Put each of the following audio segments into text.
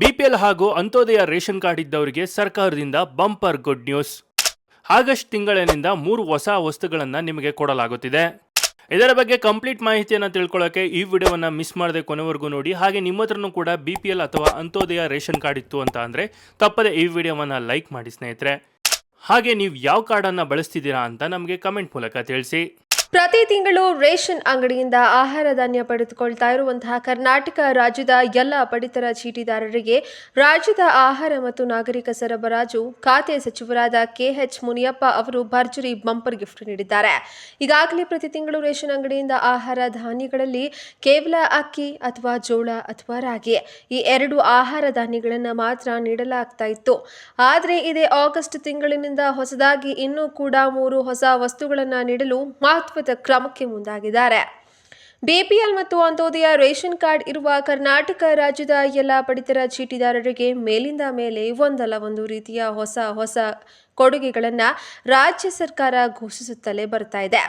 BPL ಹಾಗೂ Antyodaya ration card ಇದ್ದವರಿಗೆ ಸರ್ಕಾರದಿಂದ ಬಂಪರ್ ಗುಡ್ ನ್ಯೂಸ್. ಆಗಸ್ಟ್ ತಿಂಗಳಿನಿಂದ ಮೂರು ಹೊಸ ವಸ್ತುಗಳನ್ನು ನಿಮಗೆ ಕೊಡಲಾಗುತ್ತಿದೆ. ಇದರ ಬಗ್ಗೆ ಕಂಪ್ಲೀಟ್ ಮಾಹಿತಿಯನ್ನು ತಿಳ್ಕೊಳ್ಳೋಕೆ ಈ ವಿಡಿಯೋವನ್ನು ಮಿಸ್ ಮಾಡದೆ ಕೊನೆವರೆಗೂ ನೋಡಿ. ಹಾಗೆ ನಿಮ್ಮ ಹತ್ರನೂ ಕೂಡ ಬಿ ಪಿ ಎಲ್ ಅಥವಾ ಅಂತ್ಯೋದಯ ರೇಷನ್ ಕಾರ್ಡ್ ಇತ್ತು ಅಂತ ಅಂದರೆ ತಪ್ಪದೆ ಈ ವಿಡಿಯೋವನ್ನು ಲೈಕ್ ಮಾಡಿ ಸ್ನೇಹಿತರೆ. ಹಾಗೆ ನೀವು ಯಾವ ಕಾರ್ಡನ್ನು ಬಳಸ್ತಿದ್ದೀರಾ ಅಂತ ನಮಗೆ ಕಮೆಂಟ್ ಮೂಲಕ ತಿಳಿಸಿ. ಪ್ರತಿ ತಿಂಗಳು ರೇಷನ್ ಅಂಗಡಿಯಿಂದ ಆಹಾರ ಧಾನ್ಯ ಪಡೆದುಕೊಳ್ತಾ ಇರುವಂತಹ ಕರ್ನಾಟಕ ರಾಜ್ಯದ ಎಲ್ಲ ಪಡಿತರ ಚೀಟಿದಾರರಿಗೆ ರಾಜ್ಯದ ಆಹಾರ ಮತ್ತು ನಾಗರಿಕ ಸರಬರಾಜು ಖಾತೆ ಸಚಿವರಾದ ಕೆಎಚ್ ಮುನಿಯಪ್ಪ ಅವರು ಭರ್ಜರಿ ಬಂಪರ್ ಗಿಫ್ಟ್ ನೀಡಿದ್ದಾರೆ. ಈಗಾಗಲೇ ಪ್ರತಿ ತಿಂಗಳು ರೇಷನ್ ಅಂಗಡಿಯಿಂದ ಆಹಾರ ಧಾನ್ಯಗಳಲ್ಲಿ ಕೇವಲ ಅಕ್ಕಿ ಅಥವಾ ಜೋಳ ಅಥವಾ ರಾಗಿ ಈ ಎರಡು ಆಹಾರ ಧಾನ್ಯಗಳನ್ನು ಮಾತ್ರ ನೀಡಲಾಗ್ತಾ ಇತ್ತು. ಆದರೆ ಇದೇ ಆಗಸ್ಟ್ ತಿಂಗಳಿನಿಂದ ಹೊಸದಾಗಿ ಇನ್ನೂ ಕೂಡ ಮೂರು ಹೊಸ ವಸ್ತುಗಳನ್ನು ನೀಡಲು ಮಹತ್ವದ ಕ್ರಮಕ್ಕೆ ಮುಂದಾಗಿದ್ದಾರೆ. ಬಿಪಿಎಲ್ ಮತ್ತು ಅಂತ್ಯೋದಯ ರೇಷನ್ ಕಾರ್ಡ್ ಇರುವ ಕರ್ನಾಟಕ ರಾಜ್ಯದ ಎಲ್ಲ ಪಡಿತರ ಚೀಟಿದಾರರಿಗೆ ಮೇಲಿಂದ ಮೇಲೆ ಒಂದಲ್ಲ ಒಂದು ರೀತಿಯ ಹೊಸ ಹೊಸ ಕೊಡುಗೆಗಳನ್ನು ರಾಜ್ಯ ಸರ್ಕಾರ ಘೋಷಿಸುತ್ತಲೇ ಬರ್ತಾ ಇದೆ.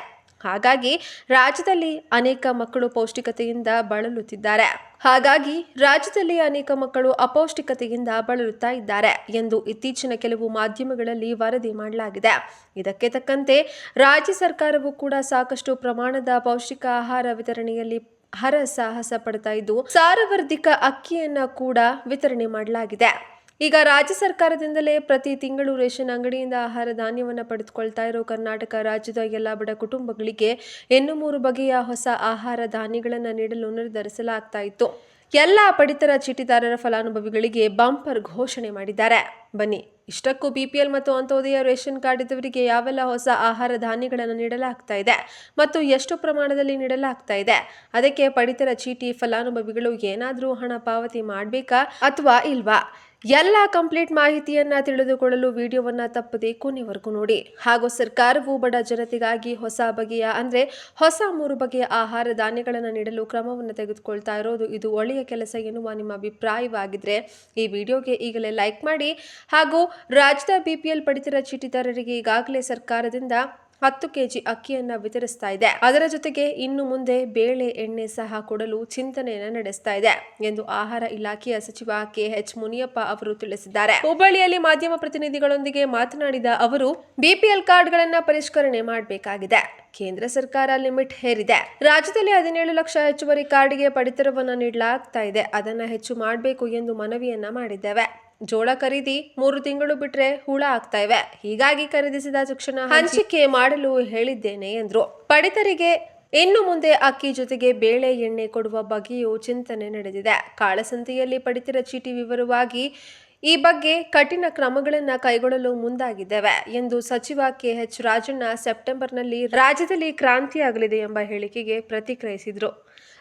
ಹಾಗಾಗಿ ರಾಜ್ಯದಲ್ಲಿ ಅನೇಕ ಮಕ್ಕಳು ಪೌಷ್ಟಿಕತೆಯಿಂದ ಬಳಲುತ್ತಿದ್ದಾರೆ. ಹಾಗಾಗಿ ರಾಜ್ಯದಲ್ಲಿ ಅನೇಕ ಮಕ್ಕಳು ಅಪೌಷ್ಟಿಕತೆಯಿಂದ ಬಳಲುತ್ತಾ ಇದ್ದಾರೆ ಎಂದು ಇತ್ತೀಚಿನ ಕೆಲವು ಮಾಧ್ಯಮಗಳಲ್ಲಿ ವರದಿ ಮಾಡಲಾಗಿದೆ. ಇದಕ್ಕೆ ತಕ್ಕಂತೆ ರಾಜ್ಯ ಸರ್ಕಾರವು ಕೂಡ ಸಾಕಷ್ಟು ಪ್ರಮಾಣದ ಪೌಷ್ಟಿಕ ಆಹಾರ ವಿತರಣೆಯಲ್ಲಿ ಹರಸಾಹಸ ಪಡ್ತಾ ಇದ್ದು, ಸಾರವರ್ಧಿಕ ಅಕ್ಕಿಯನ್ನ ಕೂಡ ವಿತರಣೆ ಮಾಡಲಾಗಿದೆ. ಈಗ ರಾಜ್ಯ ಸರ್ಕಾರದಿಂದಲೇ ಪ್ರತಿ ತಿಂಗಳು ರೇಷನ್ ಅಂಗಡಿಯಿಂದ ಆಹಾರ ಧಾನ್ಯವನ್ನು ಪಡೆದುಕೊಳ್ತಾ ಇರೋ ಕರ್ನಾಟಕ ರಾಜ್ಯದ ಎಲ್ಲ ಬಡ ಕುಟುಂಬಗಳಿಗೆ ಇನ್ನು ಮೂರು ಬಗೆಯ ಹೊಸ ಆಹಾರ ಧಾನ್ಯಗಳನ್ನು ನೀಡಲು ನಿರ್ಧರಿಸಲಾಗ್ತಾ ಇತ್ತು. ಎಲ್ಲ ಪಡಿತರ ಚೀಟಿದಾರರ ಫಲಾನುಭವಿಗಳಿಗೆ ಬಂಪರ್ ಘೋಷಣೆ ಮಾಡಿದ್ದಾರೆ. ಬನ್ನಿ, ಇಷ್ಟಕ್ಕೂ ಬಿಪಿಎಲ್ ಮತ್ತು ಅಂತ್ಯೋದಯ ರೇಷನ್ ಕಾರ್ಡ್ ಇದ್ದವರಿಗೆ ಯಾವೆಲ್ಲ ಹೊಸ ಆಹಾರ ಧಾನ್ಯಗಳನ್ನು ನೀಡಲಾಗ್ತಾ ಇದೆ ಮತ್ತು ಎಷ್ಟು ಪ್ರಮಾಣದಲ್ಲಿ ನೀಡಲಾಗ್ತಾ ಇದೆ? ಅದಕ್ಕೆ ಪಡಿತರ ಚೀಟಿ ಫಲಾನುಭವಿಗಳು ಏನಾದರೂ ಹಣ ಪಾವತಿ ಮಾಡಬೇಕಾ ಅಥವಾ ಇಲ್ವಾ? ಎಲ್ಲ ಕಂಪ್ಲೀಟ್ ಮಾಹಿತಿಯನ್ನು ತಿಳಿದುಕೊಳ್ಳಲು ವಿಡಿಯೋವನ್ನ ತಪ್ಪದೆ ಕೊನೆವರೆಗೂ ನೋಡಿ. ಹಾಗೂ ಸರ್ಕಾರವು ಬಡ ಜನತೆಗಾಗಿ ಹೊಸ ಬಗೆಯ ಅಂದ್ರೆ ಹೊಸ ಮೂರು ಬಗೆಯ ಆಹಾರ ಧಾನ್ಯಗಳನ್ನು ನೀಡಲು ಕ್ರಮವನ್ನು ತೆಗೆದುಕೊಳ್ತಾ ಇರೋದು ಇದು ಒಳ್ಳೆಯ ಕೆಲಸ ಎನ್ನುವ ನಿಮ್ಮ ಅಭಿಪ್ರಾಯವಾಗಿದ್ದರೆ ಈ ವಿಡಿಯೋಗೆ ಈಗಲೇ ಲೈಕ್ ಮಾಡಿ. ಹಾಗೂ ರಾಜ್ಯದ ಬಿಪಿಎಲ್ ಪಡಿತರ ಚೀಟಿದಾರರಿಗೆ ಈಗಾಗಲೇ ಸರ್ಕಾರದಿಂದ ಹತ್ತು ಕೆಜಿ ಅಕ್ಕಿಯನ್ನ ವಿತರಿಸ್ತಾ ಇದೆ. ಅದರ ಜೊತೆಗೆ ಇನ್ನು ಮುಂದೆ ಬೇಳೆ ಎಣ್ಣೆ ಸಹ ಕೊಡಲು ಚಿಂತನೆಯನ್ನ ನಡೆಸ್ತಾ ಇದೆ ಎಂದು ಆಹಾರ ಇಲಾಖೆಯ ಸಚಿವ ಕೆಎಚ್ ಮುನಿಯಪ್ಪ ಅವರು ತಿಳಿಸಿದ್ದಾರೆ. ಹುಬ್ಬಳ್ಳಿಯಲ್ಲಿ ಮಾಧ್ಯಮ ಪ್ರತಿನಿಧಿಗಳೊಂದಿಗೆ ಮಾತನಾಡಿದ ಅವರು, ಬಿಪಿಎಲ್ ಕಾರ್ಡ್ಗಳನ್ನು ಪರಿಷ್ಕರಣೆ ಮಾಡಬೇಕಾಗಿದೆ. ಕೇಂದ್ರ ಸರ್ಕಾರ ಲಿಮಿಟ್ ಹೇರಿದೆ. ರಾಜ್ಯದಲ್ಲಿ ಹದಿನೇಳು ಲಕ್ಷ ಹೆಚ್ಚುವರಿ ಕಾರ್ಡ್ಗೆ ಪಡಿತರವನ್ನು ನೀಡಲಾಗ್ತಾ ಇದೆ. ಅದನ್ನ ಹೆಚ್ಚು ಮಾಡಬೇಕು ಎಂದು ಮನವಿಯನ್ನ ಮಾಡಿದ್ದೇವೆ. ಜೋಳ ಖರೀದಿ ಮೂರು ತಿಂಗಳು ಬಿಟ್ರೆ ಹುಳ ಆಗ್ತಾ ಇವೆ. ಹೀಗಾಗಿ ಖರೀದಿಸಿದ ತಕ್ಷಣ ಹಂಚಿಕೆ ಮಾಡಲು ಹೇಳಿದ್ದೇನೆ ಎಂದ್ರು. ಪಡಿತರಿಗೆ ಇನ್ನು ಮುಂದೆ ಅಕ್ಕಿ ಜೊತೆಗೆ ಬೇಳೆ ಎಣ್ಣೆ ಕೊಡುವ ಬಗ್ಗೆಯೂ ಚಿಂತನೆ ನಡೆದಿದೆ. ಕಾಳಸಂತೆಯಲ್ಲಿ ಪಡಿತರ ಚೀಟಿ ವಿವರವಾಗಿ ಈ ಬಗ್ಗೆ ಕಠಿಣ ಕ್ರಮಗಳನ್ನು ಕೈಗೊಳ್ಳಲು ಮುಂದಾಗಿದ್ದೇವೆ ಎಂದು ಸಚಿವ ಕೆಎಚ್ ರಾಜಣ್ಣ ಸೆಪ್ಟೆಂಬರ್ನಲ್ಲಿ ರಾಜ್ಯದಲ್ಲಿ ಕ್ರಾಂತಿಯಾಗಲಿದೆ ಎಂಬ ಹೇಳಿಕೆಗೆ ಪ್ರತಿಕ್ರಿಯಿಸಿದರು.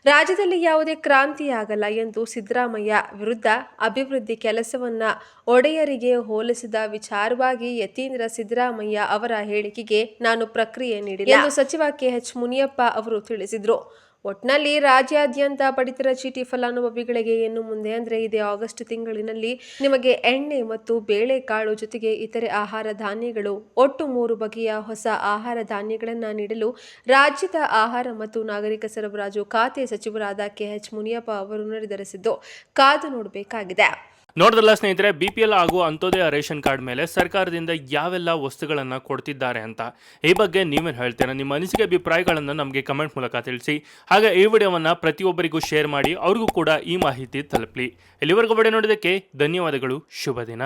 ರಾಜ್ಯದಲ್ಲಿ ಯಾವುದೇ ಕ್ರಾಂತಿಯಾಗಲ್ಲ ಎಂದು ಸಿದ್ದರಾಮಯ್ಯ ವಿರುದ್ಧ ಅಭಿವೃದ್ಧಿ ಕೆಲಸವನ್ನ ಒಡೆಯರಿಗೆ ಹೋಲಿಸಿದ ವಿಚಾರವಾಗಿ ಯತೀಂದ್ರ ಸಿದ್ದರಾಮಯ್ಯ ಅವರ ಹೇಳಿಕೆಗೆ ನಾನು ಪ್ರಕ್ರಿಯೆ ನೀಡಿದೆ ಎಂದು ಸಚಿವ ಕೆಎಚ್ ಮುನಿಯಪ್ಪ ಅವರು ತಿಳಿಸಿದರು. ಒಟ್ನಲ್ಲಿ ರಾಜ್ಯಾದ್ಯಂತ ಪಡಿತರ ಚೀಟಿ ಫಲಾನುಭವಿಗಳಿಗೆ ಏನು ಮುಂದೆ ಅಂದ್ರೆ ಇದೇ ಆಗಸ್ಟ್ ತಿಂಗಳಿನಲ್ಲಿ ನಿಮಗೆ ಎಣ್ಣೆ ಮತ್ತು ಬೇಳೆಕಾಳು ಜೊತೆಗೆ ಇತರೆ ಆಹಾರ ಧಾನ್ಯಗಳು, ಒಟ್ಟು ಮೂರು ಬಗೆಯ ಹೊಸ ಆಹಾರ ಧಾನ್ಯಗಳನ್ನು ನೀಡಲು ರಾಜ್ಯದ ಆಹಾರ ಮತ್ತು ನಾಗರಿಕ ಸರಬರಾಜು ಖಾತೆ ಸಚಿವರಾದ ಕೆಎಚ್ ಮುನಿಯಪ್ಪ ಅವರು ನಿರ್ಧರಿಸಿದ್ದು ಕಾದು ನೋಡಬೇಕಾಗಿದೆ. ನೋಡಿದ್ರಲ್ಲ ಸ್ನೇಹಿತರೆ ಬಿ ಪಿ ಎಲ್ ಹಾಗೂ ಅಂತ್ಯೋದಯ ರೇಷನ್ ಕಾರ್ಡ್ ಮೇಲೆ ಸರ್ಕಾರದಿಂದ ಯಾವೆಲ್ಲ ವಸ್ತುಗಳನ್ನು ಕೊಡ್ತಿದ್ದಾರೆ ಅಂತ. ಈ ಬಗ್ಗೆ ನೀವೇನು ಹೇಳ್ತೀರಾ? ನಿಮ್ಮ ಅನಿಸಿಕೆ ಅಭಿಪ್ರಾಯಗಳನ್ನು ನಮಗೆ ಕಮೆಂಟ್ ಮೂಲಕ ತಿಳಿಸಿ. ಹಾಗೆ ಈ ವಿಡಿಯೋವನ್ನು ಪ್ರತಿಯೊಬ್ಬರಿಗೂ ಶೇರ್ ಮಾಡಿ, ಅವ್ರಿಗೂ ಕೂಡ ಈ ಮಾಹಿತಿ ತಲುಪಲಿ. ಇಲ್ಲಿವರೆಗೂ ಬಡ ನೋಡಿದ್ದಕ್ಕೆ ಧನ್ಯವಾದಗಳು. ಶುಭ ದಿನ.